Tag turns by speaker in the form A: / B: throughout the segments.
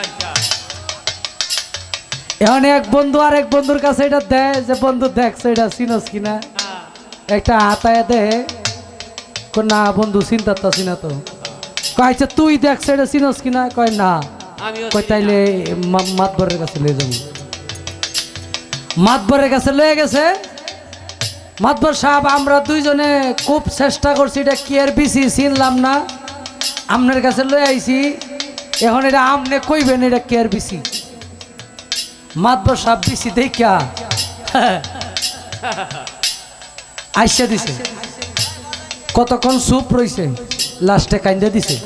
A: আচ্ছা
B: এখন এক বন্ধু আর এক বন্ধুর কাছে এটা দেয় যে বন্ধু দেখছে এটা চিনস কিনা? একটা হাতায় দেয় না বন্ধু চিন্তা তো চিনা তো। কয় আচ্ছা তুই দেখছে এটা চিনস কিনা? কয় না। কই তাইলে মাতবরের কাছে লয়ে যাব। মাতবরের কাছে লয়ে গেছে। মাতবর সাহেব আমরা দুইজনে খুব চেষ্টা করছি এটা কি আর বিসি চিনলাম না। আপনার কাছে লয়ে আইছি। এখন এটা আমনে কইবেন এটা কে আর বিসি? মাতবর সাহেব বিসি দেখা আইসা দিছে। কতক্ষণ সুপ রইছে লাস্টে কাইন্দা দিছে।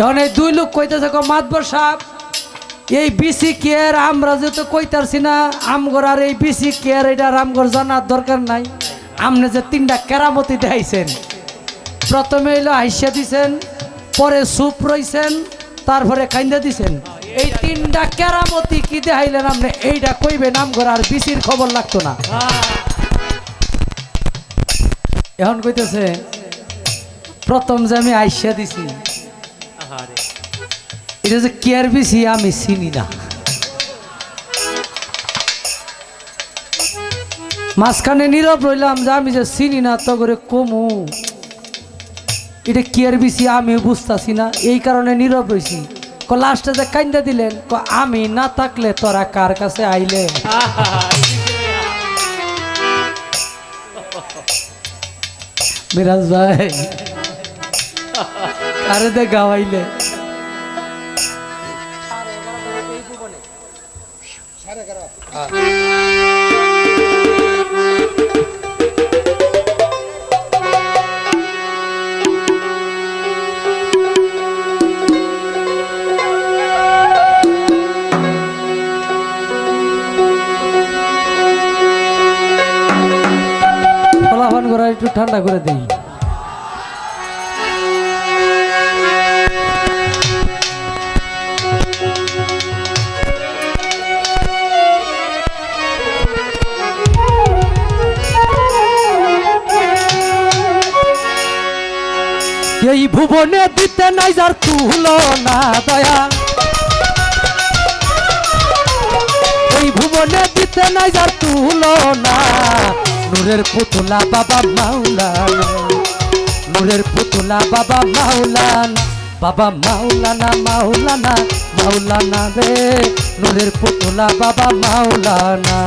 B: এখন এই দুই লোক কইতেছে মাতবর সাহেব এই বিসি কেয়ার আমরা যেহেতু কইতারছি না, আমগর আর এই বিসি কেয়ার এটা আমগর জানার দরকার নাই। আপনি যে তিনটা কেরামতি দেখাইছেন, প্রথমে এলো হাইসা দিছেন পরে সুপ রইছেন, তারপরে খাইন্দা দিছেন এই তিনটা কেরামতি কি দেখাইলেন আপনি এইটা কইবেন আমগর আর বিসির খবর লাগতো না। এখন কইতেছে, প্রথম যে আমি আইসা দিছি। এটা যে কেয়ার বিসি আমি চিনি না মাঝখানে নীরব রইলাম যে আমি যে চিনি না তো করে কমু এটা কেয়ার বিসি আমি বুঝতাছি না। এই কারণে নীরব ক লাস্টে যে কান্দা দিলেন আমি না থাকলে তোরা কার কাছে আইলে মিরাজ ভাই আরে দে গাওয়াইলে? করা ঠান্ডা করে দেই। এই ভুবনে দিতে নাই যার তুলো না দয়া। এই ভুবনে দিতে নাই যার তুলো না নূরের পুতুলা বাবা মাওলানা, নূরের পুতুলা বাবা মাওলানা বাবা মাওলানা মাওলানা মাওলানা রে, নূরের পুতুলা বাবা মাওলানা।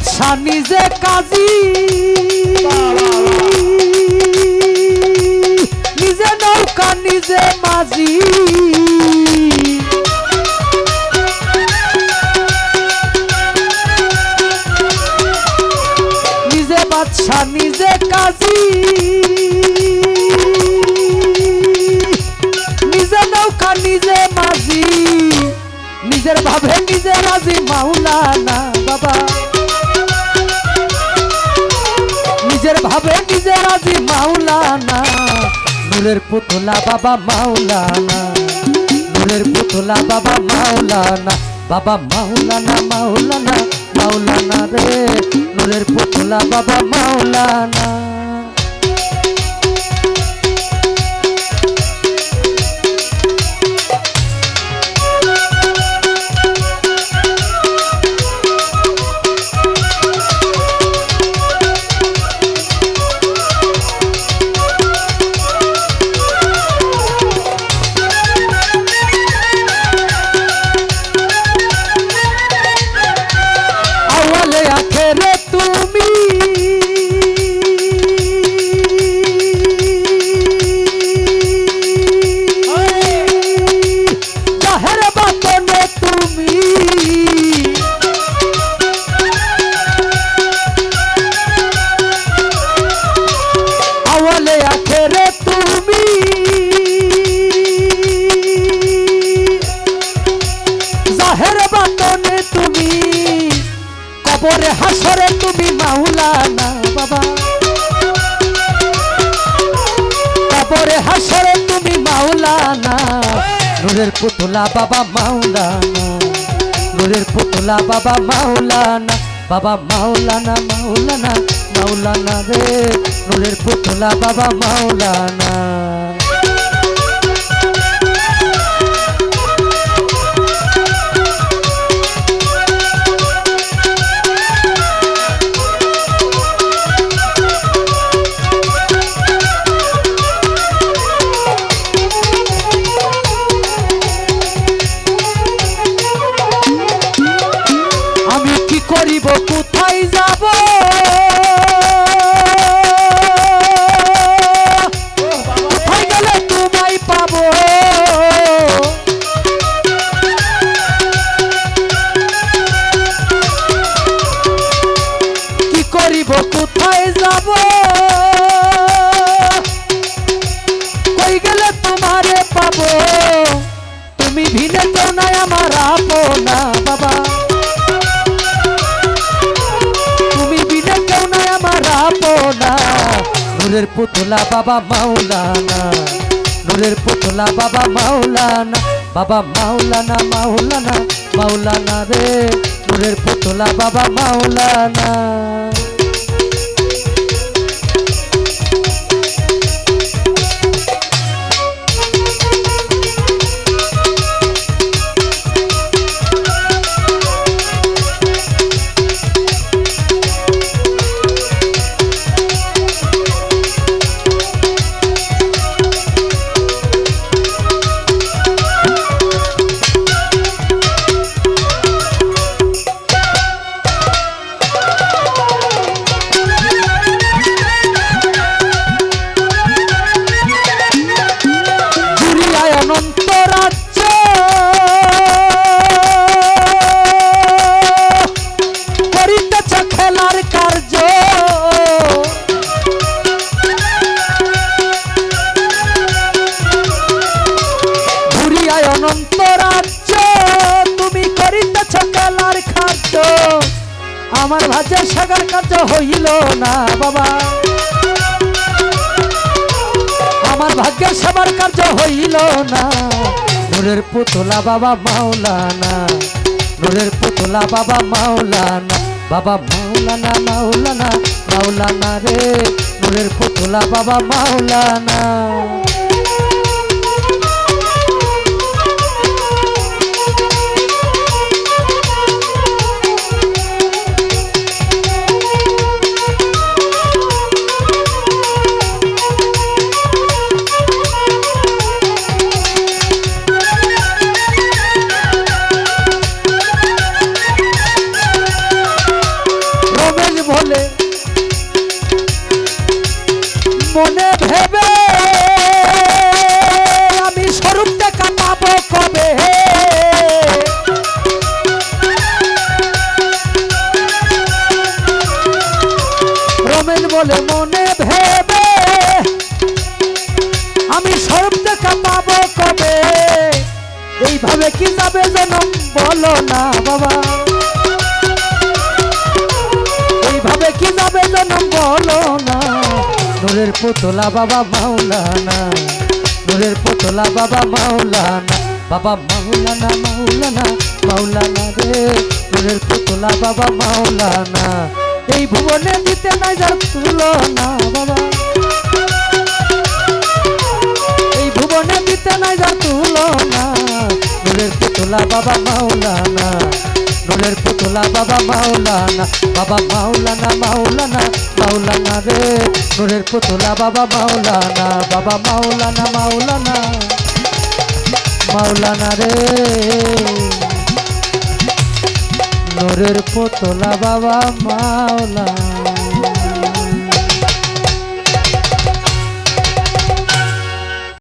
B: নিজে বাদশা নিজে কাজী নিজে নৌকা নিজে মাঝি। নিজে বাদশা নিজে কাজী নিজে নৌকা নিজে মাঝি। নিজের ভাবে নিজে রাজি মাওলানা বাবা। মাওলানা, নূরের পুতলা বাবা মাওলানা, নূরের পুতলা বাবা মাওলানা বাবা মাওলানা মাওলানা মাওলানা রে, নূরের পুতলা বাবা মাওলানা। কবরে হাসরে তুমি মাওলানা। নূরের পুতলা বাবা মাওলানা। নূরের পুতলা বাবা মাওলানা। বাবা মাওলানা মাওলানা মাওলানা রে। নূরের পুতলা বাবা মাওলানা। করিব কোথায় যাব? কোথায় গেলে তোমায় পাবো। কি করিব কোথায় যাব? কই গেলে নূরের পুতলা বাবা মাওলানা, নূরের পুতলা বাবা মাওলানা বাবা মাওলানা মাওলানা মাওলানা রে, নূরের পুতলা বাবা মাওলানা। কার্য হইল না, বাবা। আমার ভাগ্যের সবার কার্য হইল না। নূরের পুতলা বাবা মাওলানা, নূরের পুতলা বাবা মাওলানা বাবা মাওলানা মাওলানা মাওলানা রে। নূরের পুতলা বাবা মাওলানা। নূরের পুতলা বাবা মাওলানা, নূরের পুতলা বাবা মাওলানা বাবা মাওলানা মাওলানা মাওলানা রে। নূরের পুতলা বাবা মাওলানা, এই ভুবনে দিতে নাই যার তুলনা বাবা। এই ভুবনে দিতে নাই যার তুলনা, নূরের পুতলা বাবা মাওলানা, নূরের পুতলা বাবা মাওলানা বাবা মাওলানা মাওলানা মাওলানা রে। নূরের পুতলা বাবা মাওলানা বাবা মাওলানা মাওলানা মাওলানা রে। নূরের পুতলা বাবা মাওলানা।